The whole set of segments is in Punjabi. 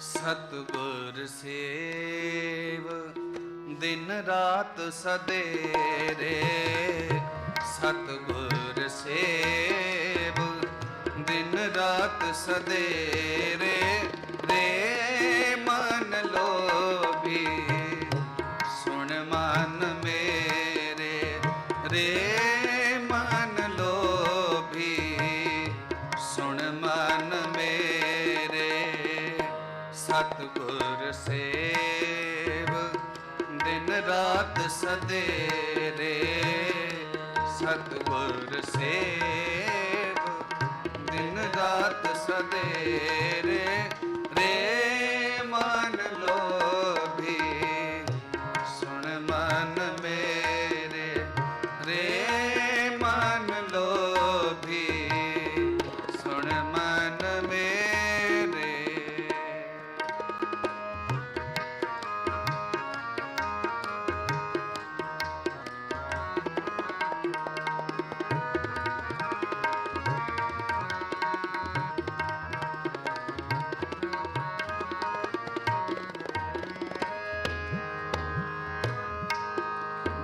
ਸਤਿਗੁਰ ਸੇਵ, ਦਿਨ ਰਾਤ ਸਦੇਰੇ। ਸਤਿਗੁਰ ਸੇਵ, ਦਿਨ ਰਾਤ ਸਦੇਰੇ। ਰੇ ਮਨ ਲੋਭੀ, ਸੁਣ ਮਨ ਮੇਰੇ। ਰੇ ਮਨ ਲੋਭੀ, ਸੁਣ ਮਨ ਮੇਰੇ। ਸਤਿਗੁਰ ਸੇਵ ਦਿਨ ਰਾਤ ਸਦੇਰੇ। ਸਤਿਗੁਰ ਸੇਵ ਦਿਨ ਰਾਤ ਸਦੇਰੇ।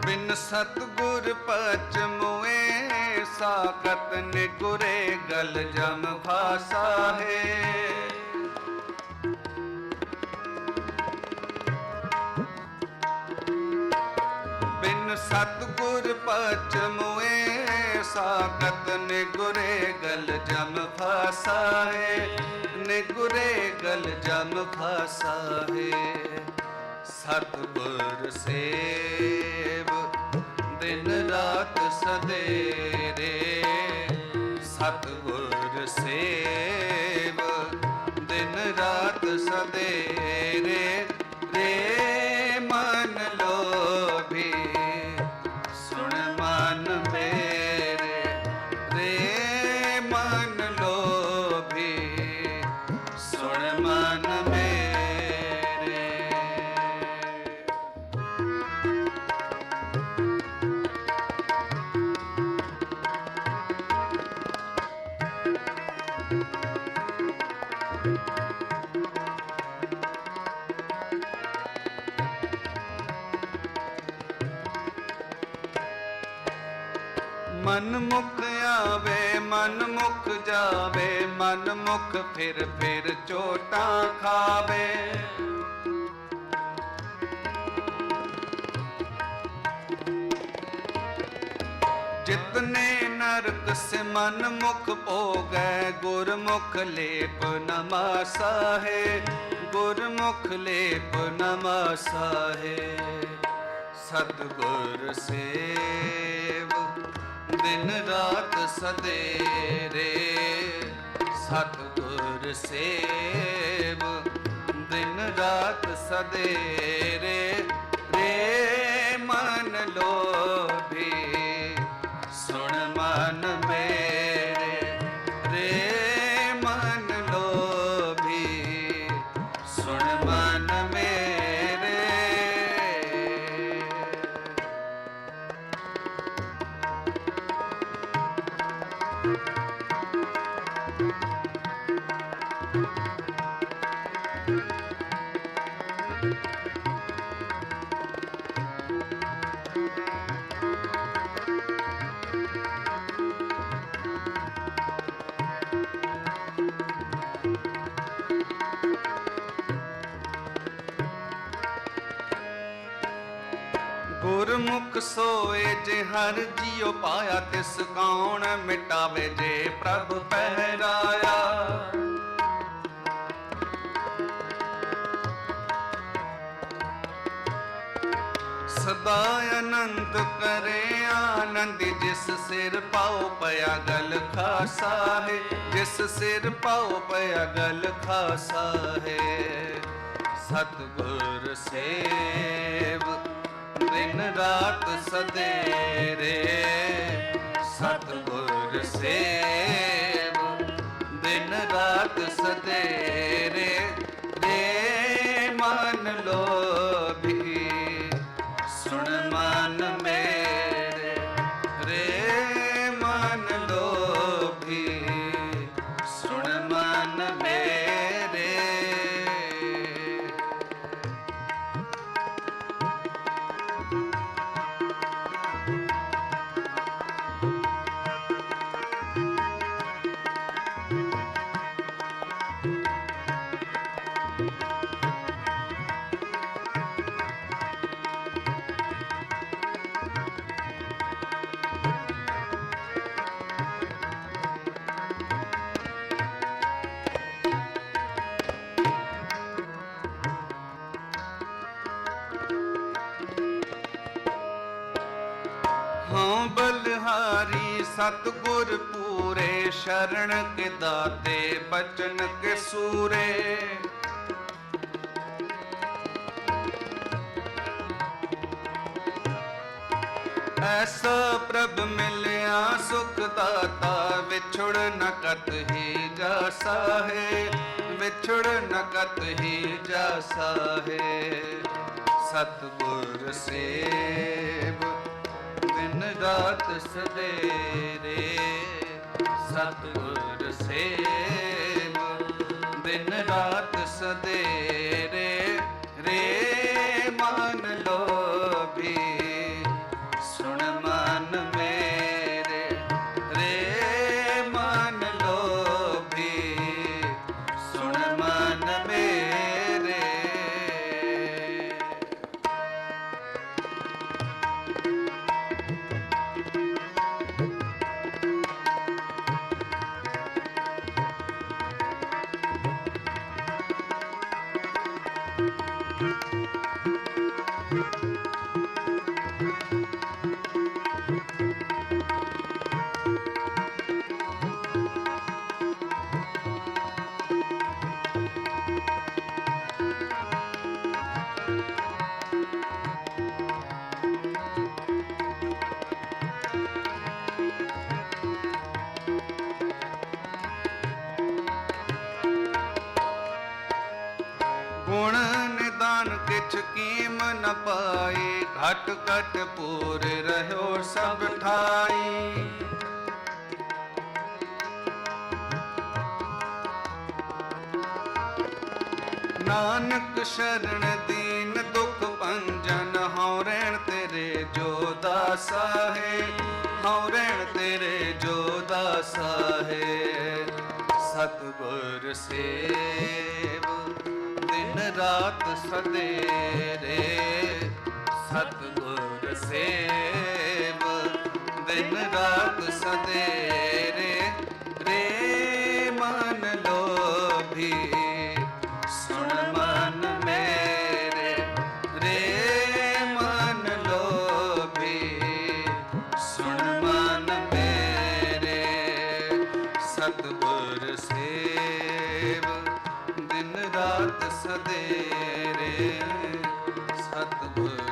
ਬਿਨ ਸਤਗੁਰ ਪਚ ਮੁਏ, ਸਾਖਤ ਨਿਗੁਰੇ ਗਲ ਜਮ ਫਾਸਾ ਹੈ। ਬਿਨ ਸਤਗੁਰ ਪਚ ਮੁਏ, ਸਾਖਤ ਨਿਗੁਰੇ ਗਲ ਜਮ ਫਾਸਾ ਹੈ। ਨਿਗੁਰੇ ਗਲ ਜਮ ਫਾਸਾ ਹੈ। ਸਤਿਗੁਰ ਸੇਵ ਦਿਨ ਰਾਤ ਸਦੇਰੇ ਸਤਿਗੁਰ ਸੇਵ ਮਨ ਮੁਖ ਆਵੇ, ਮਨ ਮੁਖ ਜਾਵੇ, ਮਨ ਮੁਖ ਫਿਰ ਫਿਰ ਚੋਟਾਂ ਖਾਵੇ। ਜਿਤਨੇ ਨਰਕ ਸੇ ਮਨ ਮੁਖ ਭੋਗੈ ਗੁਰਮੁਖ ਲੇਪ ਨਮਾਸਾ ਹੈ ਗੁਰਮੁਖ ਲੇਪ ਨਮਾਸਾ ਹੈ ਸਤਿਗੁਰ ਸੇਵ। ਦਿਨ ਰਾਤ ਸਦੇਰੇ ਸਤਿਗੁਰ ਸੇਵ। ਦਿਨ ਰਾਤ ਸਦੇ ਗੁਰਮੁਖ ਸੋਏ ਜੇ ਹਰ ਜੀਉ ਪਾਇਆ ਤਿਸ ਕੌਣ ਮਿਟਾਵੇ ਜੇ ਪ੍ਰਭ ਪਹਿਰਾਇਆ। ਸਦਾ ਆਨੰਦ ਕਰੇ ਆਨੰਦ ਜਿਸ ਸਿਰ ਪਾਉ ਪਿਆ ਗਲ ਖਾਸਾ ਹੈ, ਜਿਸ ਸਿਰ ਪਾਉ ਪਿਆ ਗਲ ਖਾਸਾ ਹੈ। ਸਤਿਗੁਰ ਸੇਵ ਦਿਨ ਰਾਤ ਸਦੇਰੇ ਸਤਿਗੁਰ ਸੇਵ ਸਤਗੁਰ ਪੂਰੇ ਸ਼ਰਨ ਕੇ ਦਾਤੇ ਬਚਨ ਕੇ ਸੂਰੇ। ਐਸਾ ਪ੍ਰਭ ਮਿਲਿਆ ਸੁਖ ਦਾਤਾ, ਵਿਛੜ ਨ ਕਤ ਹੀ ਜਾਸਾ ਹੈ ਵਿਛੜ ਨ ਕਤ ਹੀ ਜਾਸਾ ਹੈ ਸਤਗੁਰ ਸੇਵ ਦਿਨ ਰਾਤ ਸਵੇਰੇ ਸਤਗੁਰ ਸੇਵ ਦਿਨ ਰਾਤ ਸਵੇਰੇ ਰੇ ਮਨ ਲੋਭੀ। ਗੁਣ ਨਿਦਾਨ ਕਿਛ ਕੀਮ ਨ ਪਾਏ, ਘਟ ਘਟ ਪੂਰ ਰਹਿਓ ਸਭ ਠਾਈ। ਨਾਨਕ ਸ਼ਰਨ ਦੀਨ ਦੁਖ ਭੰਜਨ, ਹਉ ਰਹਿਣ ਤੇਰੇ ਜੋ ਦਾਸਾ ਹੈ, ਹਉ ਰਹਿਣ ਤੇਰੇ ਜੋ ਦਾਸਾ ਹੈ, ਸਤਗੁਰ ਸੇਵ। ਦਿਨ ਰਾਤ ਸਦੇਰੇ ਸਤਗੁਰ ਸੇਵ। ਦਿਨ ਰਾਤ ਸਦੇਰੇ ਰੇ ਮਨ ਲੋਭੀ। ਸਤਗੁਰ।